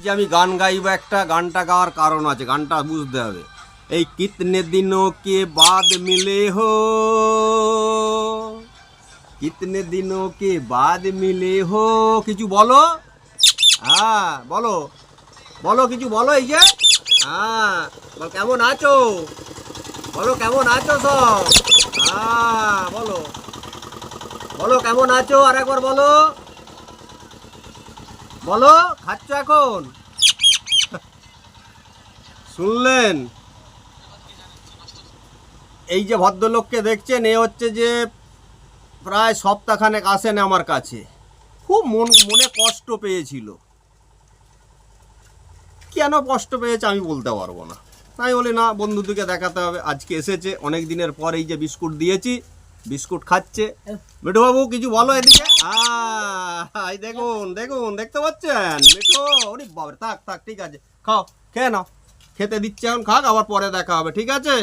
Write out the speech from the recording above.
যে আমি গান গাইব একটা গানটা গাওয়ার কারণ আছে, গানটা বুঝতে হবে। এই কিতনে দিন কে বাদ মিলে হো? কিতনে দিন কে বাদ মিলে হো? কিছু বলো? হ্যাঁ বলো। বলো, কিছু বলো এই যে। হ্যাঁ কেমন আছো? বলো, কেমন আছো সব? হ্যাঁ বলো। বলো, কেমন আছো? আর একবার বলো। বলো, খাচ্ছ এখন? শুনলেন? এই যে ভদ্রলোককে দেখছেন, এ হচ্ছে যে প্রায় সপ্তাহখানেক আসেন আমার কাছে। খুব মন, মনে কষ্ট পেয়েছিল। কেন কষ্ট পেয়েছে আমি বলতে পারব না। তাই বলি, না, বন্ধুদেরকে দেখাতে হবে। আজকে এসেছে, অনেক দিনের পর এই যে বিস্কুট দিয়েছি বিস্কুট খাচ্ছে। মিঠু বাবু কিছু বলো এদিকে। দেখুন দেখুন, দেখতে পাচ্ছেন? মিঠু, ওরে বাবা থাক থাক, ঠিক আছে। খাও, খেয়ে নাও। খেতে দিচ্ছে এখন, খাক, আবার পরে দেখা হবে, ঠিক আছে?